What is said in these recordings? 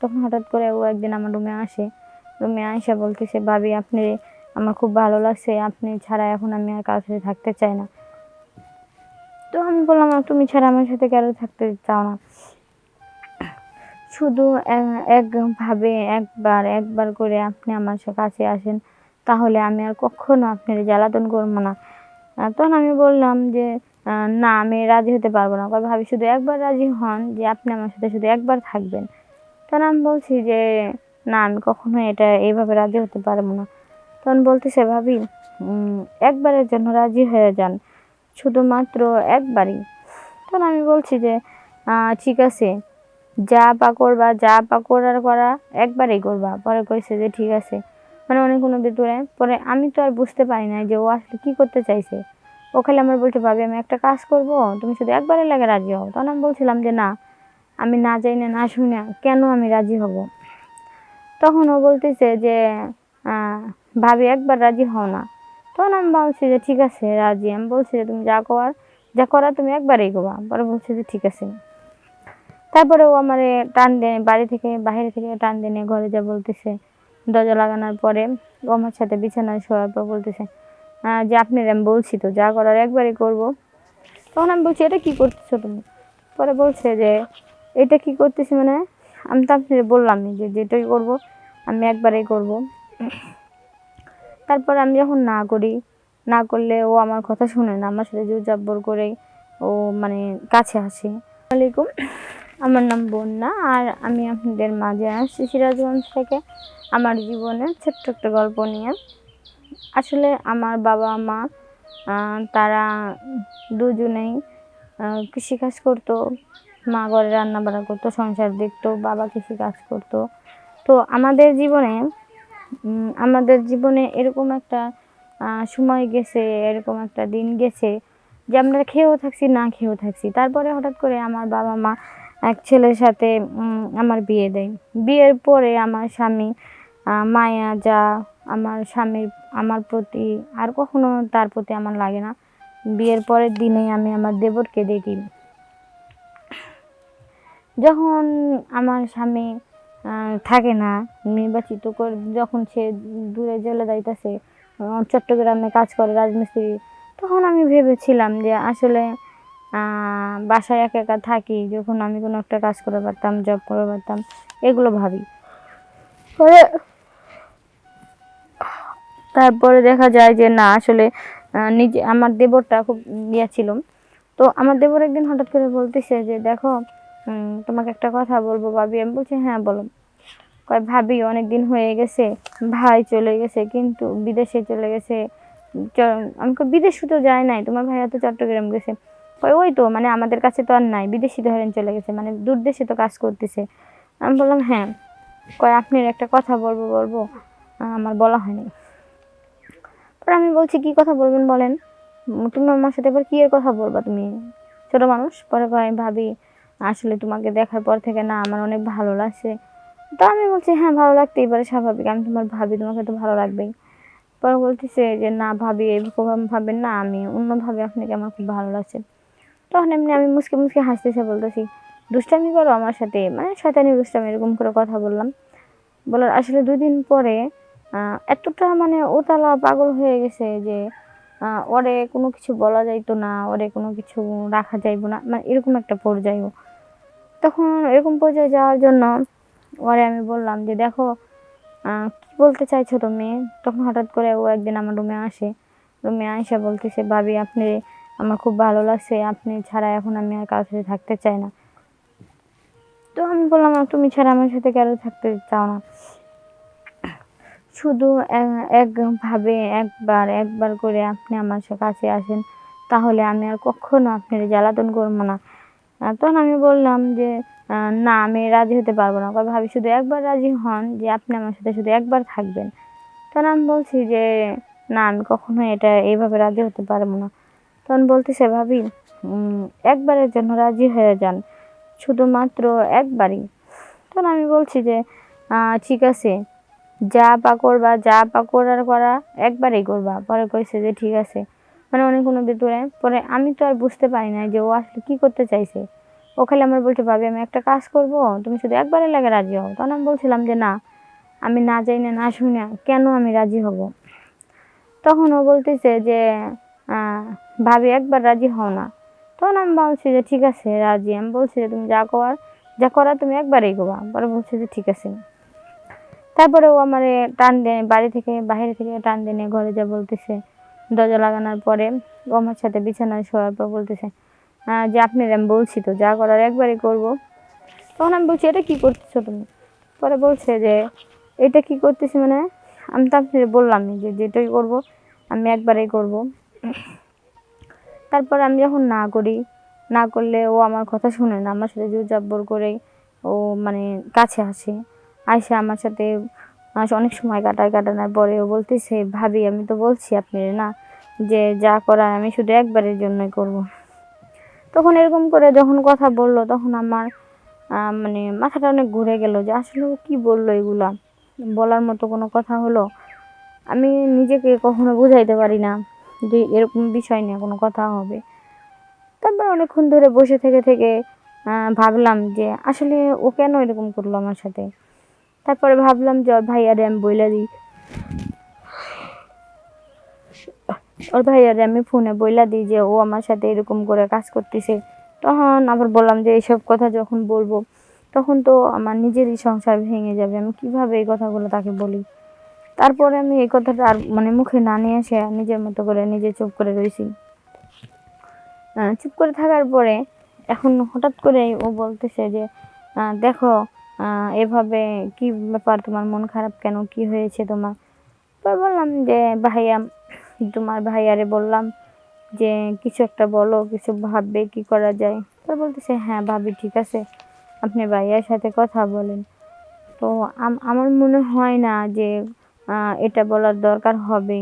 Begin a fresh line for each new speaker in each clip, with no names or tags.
তখন হঠাৎ করে ও একদিন আমার রুমে আসে। রুমে আয়সা বলতেছে, ভাবি, আপনি, আমার খুব ভালো লাগছে। আপনি ছাড়া এখন আমি আর কারোর সাথে থাকতে চাই না। তো আমি বললাম তুমি ছাড়া আমার সাথে কেন থাকতে চাও না? শুধু একভাবে একবার একবার করে আপনি আমার কাছে আসেন, তাহলে আমি আর কখনো আপনার জ্বালাতন করব না। তখন আমি বললাম যে না, আমি রাজি হতে পারব না। ভাবি, শুধু একবার রাজি হন যে আপনি আমার সাথে শুধু একবার থাকবেন। তখন আমি বলছি যে, না, আমি কখনো এটা এইভাবে রাজি হতে পারব না। তখন বলতেছে, ভাবি একবারের জন্য রাজি হয়ে যান। শুধুমাত্র একবারই। তখন আমি বলছি যে ঠিক আছে। যা পা করবা, যা পা করার করা একবারেই করবা। পরে কইছে যে, ঠিক আছে। মানে অনেক কোনো ভিতরে পরে আমি তো আর বুঝতে পারি না যে ও আসলে কী করতে চাইছে। ও খালি আমার বলতে ভাবি, আমি একটা কাজ করব, তুমি শুধু একবারের লাগে রাজি হও। তখন আমি বলছিলাম যে, না আমি না যাই না না শুনি কেন আমি রাজি হব? তখন ও বলতেছে যে ভাবি, একবার রাজি হও না। তখন আমি বলছি যে, ঠিক আছে, রাজি। আমি বলছি যে, তুমি যা করার যা করার তুমি একবারেই করবা। পরে বলছে যে, ঠিক আছে। তারপরে ও আমার টান দেয়, বাড়ি থেকে বাইরে থেকে টান দেনে ঘরে যা বলতেছে, দরজা লাগানোর পরে ও আমার সাথে বিছানায় শোয়ার পর বলতেছে যে আপনি আমি বলছি তো, যা করার একবারই করব। তখন আমি বলছি, এটা কি করতেছো তুমি? পরে বলছে যে এটা কি করতেছি মানে? আমি তো আপনি বললামই যে যেটাই করব, আমি একবারেই করব। তারপর আমি যখন না করি, না করলে ও আমার কথা শুনে না, আমার সাথে জোর জাব্বর করে ও মানে কাছে আসে। আসসালামাইকুম আমার নাম বন্যা আর আমি আপনাদের মাঝে আসছি সিরাজগঞ্জ থেকে আমার জীবনে ছোট্ট একটা গল্প নিয়ে। আসলে আমার বাবা, মা তারা দুজনেই কৃষিকাজ করতো। মা ঘরে রান্না বান্না করতো, সংসার দেখতো, বাবা কৃষি কাজ করতো। তো আমাদের জীবনে আমাদের জীবনে এরকম একটা সময় গেছে, এরকম একটা দিন গেছে যে আমরা খেয়েও থাকছি, না খেয়েও থাকছি। তারপরে হঠাৎ করে আমার বাবা মা এক ছেলের সাথে আমার বিয়ে দেয়। বিয়ের পরে আমার স্বামী মায়া, যা আমার স্বামীর, আমার প্রতি আর কখনো তার প্রতি আমার লাগে না। বিয়ের পরের দিনেই আমি আমার দেবরকে দেখি। যখন আমার স্বামী থাকে না, নির্বাচিত করে, যখন সে দূরে চলে যাইতেছে চট্টগ্রামে কাজ করে রাজমিস্ত্রি, তখন আমি ভেবেছিলাম যে আসলে বাসায় একা একা থাকি, যখন আমি কোনো একটা কাজ করে পারতাম জব করে পারতাম, এগুলো ভাবি। পরে তারপরে দেখা যায় যে না, আসলে নিজে, আমার দেবরটা খুব ইয়ে ছিল। তো আমার দেবর একদিন হঠাৎ করে বলতেছে যে, দেখো তোমাকে একটা কথা বলব, ভাবি। আমি বলছি হ্যাঁ বলো। কয়, ভাবি অনেক দিন হয়ে গেছে, ভাই চলে গেছে, কিন্তু বিদেশে চলে গেছে। আমি বিদেশে তো যায় নাই। তোমার ভাইয়া তো চট্টগ্রাম গেছে। কয়, ওই তো মানে আমাদের কাছে তো আর নাই। বিদেশি ধরেন চলে গেছে মানে দূর দেশে তো কাজ করতেছে। আমি বললাম হ্যাঁ। কয়, আপনার একটা কথা বলব বলব। আমার বলা হয়নি। পরে আমি বলছি, কি কথা বলবেন বলেন? তুমি আমার সাথে এবার কি কথা বলবা তুমি? ছোট মানুষ? পরে কয়, ভাবি আসলে তোমাকে দেখার পর থেকে না আমার অনেক ভালো লাগছে। তো আমি বলছি হ্যাঁ ভালো লাগতেই পারে স্বাভাবিক। আমি তোমার ভাবি, তোমাকে তো ভালো লাগবেই। পরে বলতেছে যে, না ভাবি এরকম ভাবেন না আমি অন্যভাবে আপনাকে আমার খুব ভালো লাগছে। তখন এমনি আমি মুসকে মুসকে হাসতেছে, বলতেছি, দুষ্টামি করো আমার সাথে। মানে শয়তানি, দুষ্টামি এরকম করে কথা বললাম। বলার আসলে দুই দিন পরে এতটা মানে ওতালা পাগল হয়ে গেছে যে ওরে কোনো কিছু বলা যাইতো না, ওরে কোনো কিছু রাখা যাইবো না মানে এরকম একটা পর্যায়ে ও। তখন এরকম পর্যায়ে যাওয়ার জন্য ওরে আমি বললাম যে, দেখো কি বলতে চাইছো তুমি? তখন হঠাৎ করে ও একদিন আমার রুমে আসে। রুমে আয়সা বলতেছে, ভাবি, আপনি, আমার খুব ভালো লাগছে। আপনি ছাড়া এখন আমি আর কারোর সাথে থাকতে চাই না। তো আমি বললাম তুমি ছাড়া আমার সাথে কেন থাকতে চাও না? শুধু একভাবে একবার একবার করে আপনি আমার কাছে আসেন, তাহলে আমি আর কখনো আপনার জ্বালাতন করব না। তখন আমি বললাম যে না, আমি রাজি হতে পারব না। কয়, ভাবি, শুধু একবার রাজি হন যে আপনি আমার সাথে শুধু একবার থাকবেন। তখন আমি বলছি যে, না, আমি কখনো এটা এইভাবে রাজি হতে পারব না। তখন বলতেছে, ভাবি একবারের জন্য রাজি হয়ে যান। শুধুমাত্র একবারই। তখন আমি বলছি যে ঠিক আছে। যা পা করবা, যা পা করার করা একবারেই করবা। পরে কইছে যে, ঠিক আছে। মানে অনেক কোনো ভিতরে পরে আমি তো আর বুঝতে পারি না যে ও আসলে কী করতে চাইছে। ও খালি আমার বলছে, ভাবি, আমি একটা কাজ করব, তুমি শুধু একবারে লাগে রাজি হও। তখন আমি বলছিলাম যে, না, আমি না যাই না না শুনি না কেন আমি রাজি হব? তখন ও বলতেছে যে ভাবি, একবার রাজি হও না। তখন আমি বলছি যে, ঠিক আছে, রাজি। আমি বলছি যে, তুমি যা করার যা করার তুমি একবারেই করবা। পরে বলছে যে, ঠিক আছে। তারপরে ও আমার টান দেয়, বাড়ি থেকে বাইরে থেকে টান দেনে ঘরে যা বলতেছে। দরজা লাগানোর পরে ও আমার সাথে বিছানায় শোয়ার পর বলতেছে যে আপনি আমি বলছি তো যা করার একবারই করব। তখন আমি বলছি, এটা কি করতেছো তুমি? পরে বলছে যে, এটা কি করতেছি মানে আমি তো আপনি বললামই যে যেটাই করব, আমি একবারেই করব। তারপর আমি যখন না করি, না করলে ও আমার কথা শুনে না, আমার সাথে জোর জাব্বর করে ও মানে কাছে আসে আসে আমার সাথে আহ, অনেক সময় কাটায় কাটানোর পরে ও বলতেছে ভাবি আমি তো বলছি আপনি না যে যা করার আমি শুধু একবারের জন্যই করব। তখন এরকম করে যখন কথা বলল তখন আমার মানে মাথাটা অনেক ঘুরে গেল যে আসলে কী বলল এগুলা। বলার মতো কোনো কথা হলো। আমি নিজেকে কখনো বুঝাইতে পারি না যে এরকম বিষয় নিয়ে কোনো কথা হবে। তারপর অনেকক্ষণ ধরে বসে থেকে থেকে ভাবলাম যে আসলে ও কেন এরকম করল আমার সাথে? তারপরে ভাবলাম, যে ভাইয়ারে আমি বইলা দিই। ওর ভাইয়ারে আমি ফোনে বইলা দিই যে ও আমার সাথে এরকম করে কাজ করতেছে। তখন আবার বললাম যে এইসব কথা যখন বলব, তখন তো আমার নিজেরই সংসার ভেঙে যাবে। আমি কীভাবে এই কথাগুলো তাকে বলি? তারপরে আমি এই কথাটা আর মানে মুখে না নিয়ে এসে নিজের মতো করে নিজে চুপ করে রয়েছি চুপ করে থাকার পরে এখন হঠাৎ করে ও বলতেছে যে দেখো এভাবে কি ব্যাপার? তোমার মন খারাপ কেন? কি হয়েছে তোমার? তো বললাম যে, ভাইয়া, তোমার ভাইয়ারে বললাম যে, কিছু একটা বলো, কিছু ভাববে, কি করা যায়? তো বলতেছে হ্যাঁ ভাবি, ঠিক আছে। আপনি ভাইয়ার সাথে কথা বলেন। তো আমার মনে হয় না যে এটা বলার দরকার হবে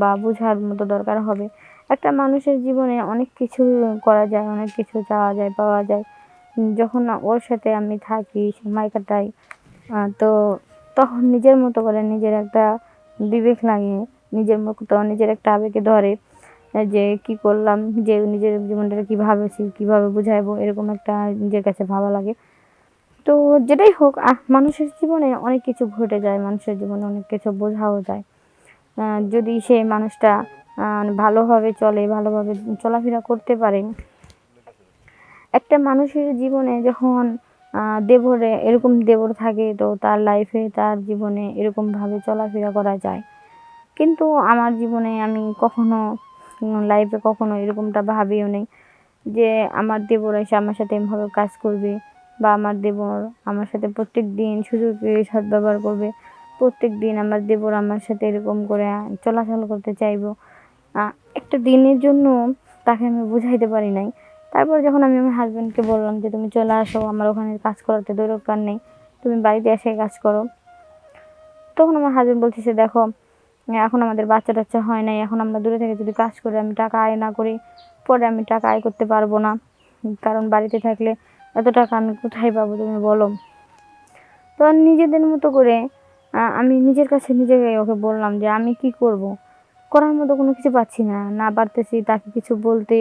বা বোঝার মতো দরকার হবে। একটা মানুষের জীবনে অনেক কিছু করা যায়, অনেক কিছু চাওয়া যায়, পাওয়া যায়। যখন ওর সাথে আমি থাকি, সময় কাটাই তো তখন নিজের মতো করে নিজের একটা বিবেক লাগে নিজের মতো নিজের একটা আবেগে ধরে, যে কি করলাম, যে নিজের জীবনটা কীভাবে কীভাবে বুঝাইবো, এরকম একটা নিজের কাছে ভালো লাগে। তো যেটাই হোক মানুষের জীবনে অনেক কিছু ঘটে যায়, মানুষের জীবনে অনেক কিছু বোঝাও যায়। যদি সেই মানুষটা ভালোভাবে চলে, ভালোভাবে চলাফেরা করতে পারে একটা মানুষের জীবনে যখন দেবরে, এরকম দেবর থাকে, তো তার লাইফে তার জীবনে এরকমভাবে চলাফেরা করা যায়। কিন্তু আমার জীবনে আমি কখনো লাইফে কখনো এরকমটা ভাবিও নেই যে আমার দেবর এসে আমার সাথে এমভাবে কাজ করবে বা আমার দেবর আমার সাথে প্রত্যেক দিন সুযোগে সদ্ব্যবহার করবে। প্রত্যেক দিন আমার দেবর আমার সাথে এরকম করে চলাচল করতে চাইব। একটা দিনের জন্য তাকে আমি বুঝাইতে পারি নাই। তারপর যখন আমি আমার হাজব্যান্ডকে বললাম যে, তুমি চলে আসো, আমার ওখানে কাজ করাতে দরকার নেই, তুমি বাড়িতে এসে কাজ করো। তখন আমার হাজব্যান্ড বলতেছে, দেখো, এখন আমাদের বাচ্চা টাচ্চা হয় নাই, এখন আমরা দূরে থেকে যদি কাজ করে, আমি টাকা আয় না করি, পরে আমি টাকা আয় করতে পারব না। কারণ বাড়িতে থাকলে এত টাকা আমি কোথায় পাবো, তুমি বলো। তো নিজেদের মতো করে আমি নিজের কাছে নিজেকে ওকে বললাম যে, আমি কি করব? করার মতো কোনো কিছু পাচ্ছি না না পারতেছি তাকে কিছু বলতে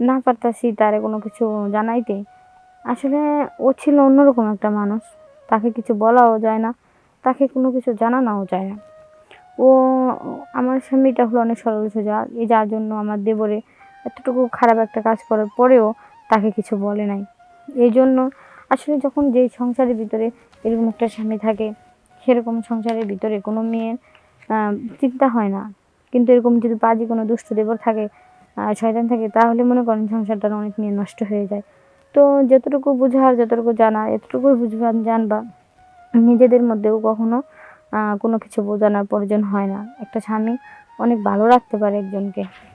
না পারতেছি তারে কোনো কিছু জানাইতে। আসলে ও ছিল অন্যরকম একটা মানুষ। তাকে কিছু বলাও যায় না, তাকে কোনো কিছু জানানোও যায় না। ও, আমার স্বামীটা হলো অনেক সরল সোজা এই যার জন্য আমার দেবরে এতটুকু খারাপ একটা কাজ করার পরেও তাকে কিছু বলে নাই। এই জন্য আসলে যখন যেই সংসারের ভিতরে এরকম একটা স্বামী থাকে, সেরকম সংসারের ভিতরে কোনো মেয়ের চিন্তা হয় না। কিন্তু এরকম যদি পাজি কোনো দুষ্ট দেবর থাকে শয়তান থাকে, তাহলে মনে করেন সংসারটা অনেক নিয়ে নষ্ট হয়ে যায়। তো যতটুকু বোঝার, যতটুকু জানা, এতটুকুই বুঝবা জানবা, নিজেদের মধ্যেও কখনো কোনো কিছু বোঝানোর প্রয়োজন হয় না। একটা স্বামী অনেক ভালো রাখতে পারে একজনকে।